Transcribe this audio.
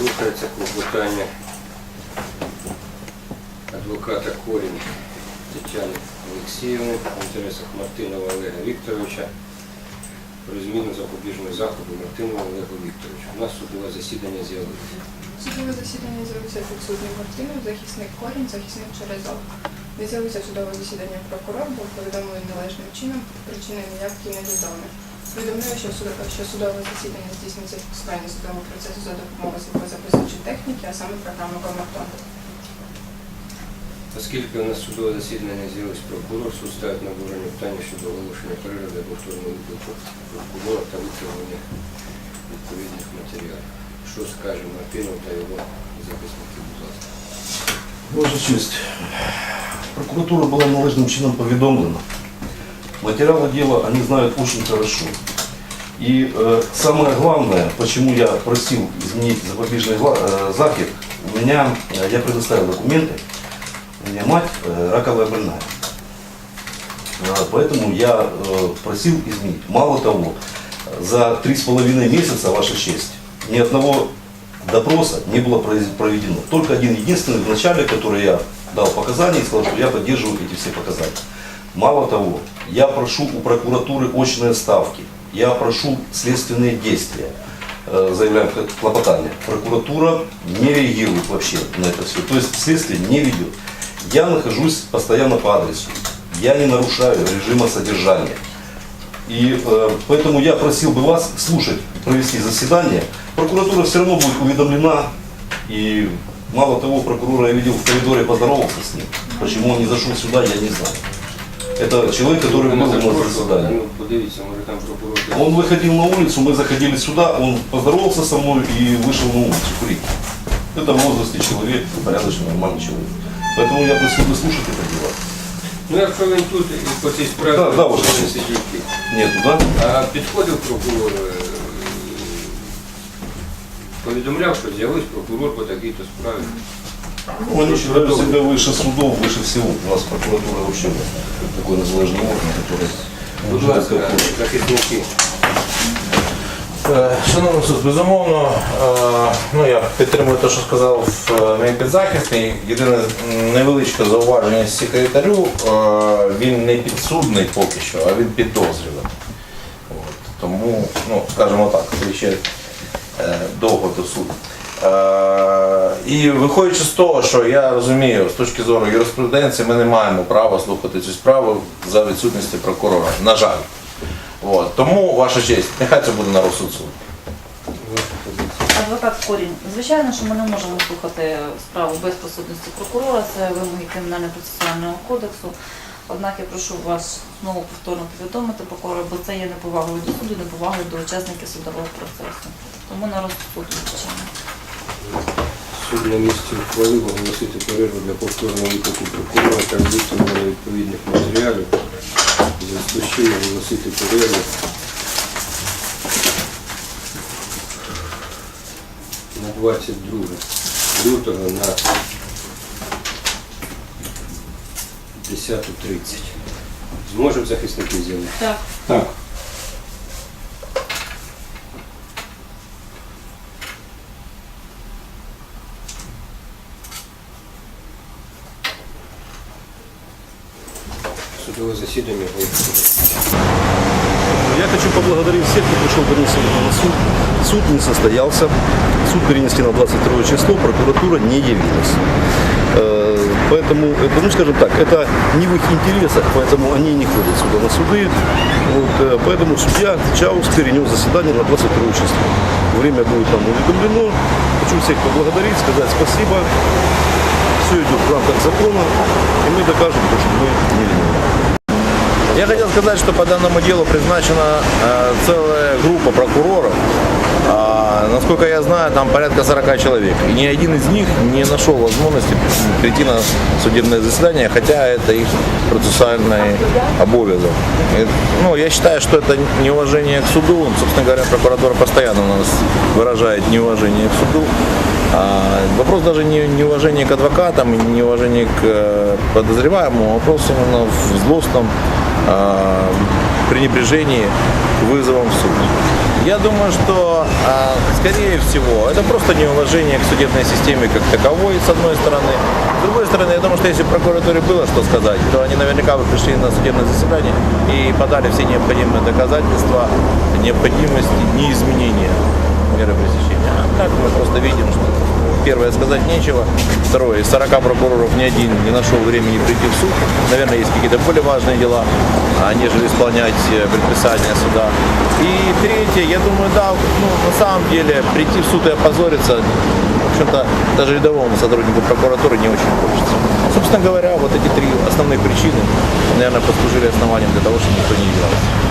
Слухається клопотання адвоката Корінь Тетяни Олексіївни в інтересах Мартинова Олега Вікторовича про зміну запобіжного заходу Мартинова Олегу Вікторовичу. У нас судове засідання з'явилося. Судове засідання з'явився підсудний Мартинов, захисник корінь, захисник Черезов. Не з'явився судове засідання прокурор, був повідомлений належним чином, причини ніякі невідомі. Повідомляю, що, суд- що судове засідання здійснюється в складі судового процесу за допомогою звукозаписуючої техніки, а саме програми Комартон. Оскільки у нас судове засідання не з'явився прокурор, суд ставить на обговорення питання щодо оголошення перегляду або повторного виклику прокурора та витягнення відповідних матеріалів. Що скаже Мартинов та його захисники, будь ласка. Ваша честь, прокуратура была належным чином поведомлена. Материалы дела они знают очень хорошо. И э, самое главное, почему я просил изменить запобежный э, у меня, э, я предоставил документы, у меня мать э, раковая больная. Э, Поэтому я э, просил изменить. Мало того, за три с половиной месяца, Ваша честь, ни одного допроса не было проведено. Только один единственный в начале, который я дал показания и сказал, что я поддерживаю эти все показания. Мало того, я прошу у прокуратуры очные ставки, я прошу следственные действия, э, заявляем клопотание. Прокуратура не реагирует вообще на это все, то есть следствие не ведет. Я нахожусь постоянно по адресу, я не нарушаю режима содержания. И э, поэтому я просил бы вас слушать, провести заседание. Прокуратура все равно будет уведомлена. И мало того, прокурора я видел в коридоре, поздоровался с ним. Почему он не зашел сюда, я не знаю. Это человек, который был Мене у нас на запрошували, заседании. ну, подивіться, може там прокурор. Он выходил на улицу, мы заходили сюда, он поздоровался со мной и вышел на улицу курить. Это в возрасте человек, порядочный, нормальный человек. Поэтому я просил бы слушать это дело. Ну, якщо він тут і по цій справі, Да, да, ваше то честь. сидіть. Нету, да? А підходив прокурор, е, повідомляв, що з'явився прокурор по такій-то справі. Ну, они считают себя выше судов, выше всего. У нас прокуратура вообще такой незалежный орган, который Будь может ласка, как хочет. захисники. Е, Шановний суд, безумовно, е, ну я підтримую те, що сказав е, мій підзахисний. Єдине м, невеличке зауваження секретарю, е, він не підсудний поки що, а він підозрюваний. От, Тому, ну, скажімо так, це ще е, довго до суду. Е, І виходячи з того, що я розумію, з точки зору юриспруденції, ми не маємо права слухати цю справу за відсутності прокурора. На жаль. От. Тому, ваша честь, нехай це буде на розсуд суду. Адвокат Корінь, звичайно, що ми не можемо слухати справу без присутності прокурора, це вимоги кримінально-процесуального кодексу. Однак я прошу вас знову повторно повідомити прокурора, бо це є неповагою до суду, неповагою до учасників судового процесу. Тому на розсуд звичайно. Суд на місці ухвалив оголосити перерву для повторного виклику прокурора та витягнення відповідних матеріалів. Зв'язку з чим оголосити перерву на 22 лютого на 10.30. Зможуть захисники з'явитися? Так. Так. Судове засідання. Я хочу поблагодарить всех, кто пришел сегодня на суд. Суд не состоялся. Суд перенесли на 22 число, прокуратура не явилась. Поэтому, это, ну скажем так, это не в их интересах, поэтому они не ходят сюда на суды. Вот, э, поэтому судья Чаус перенес заседание на 22 число. Время будет там уведомлено. Хочу всех поблагодарить, сказать спасибо. Все идет в рамках закона, и мы докажем, то, что мы не виноваты. Я хотел сказать, что по данному делу призначена э, целая группа прокуроров. А, насколько я знаю, там порядка 40 человек. И ни один из них не нашел возможности прийти на судебное заседание, хотя это их процессуальный обовязок. Ну, я считаю, что это неуважение к суду. Собственно говоря, прокуратура постоянно у нас выражает неуважение к суду. А, вопрос даже не неуважение к адвокатам, не неуважение к э, подозреваемому, а вопрос именно в злостном пренебрежении вызовом в суд. Я думаю, что, а, скорее всего, это просто неуважение к судебной системе как таковой, с одной стороны. С другой стороны, я думаю, что если прокуратуре было что сказать, то они наверняка бы пришли на судебное заседание и подали все необходимые доказательства необходимости неизменения меры пресечения. А так мы просто видим, что первое сказать нечего, второе, из 40 прокуроров ни один не нашел времени прийти в суд. Наверное, есть какие-то более важные дела, а, нежели исполнять э, предписания суда. И третье, я думаю, да, ну, на самом деле прийти в суд и опозориться, в общем-то, даже рядовому сотруднику прокуратуры не очень хочется. Собственно говоря, вот эти три основные причины, наверное, послужили основанием для того, чтобы никто не являлся.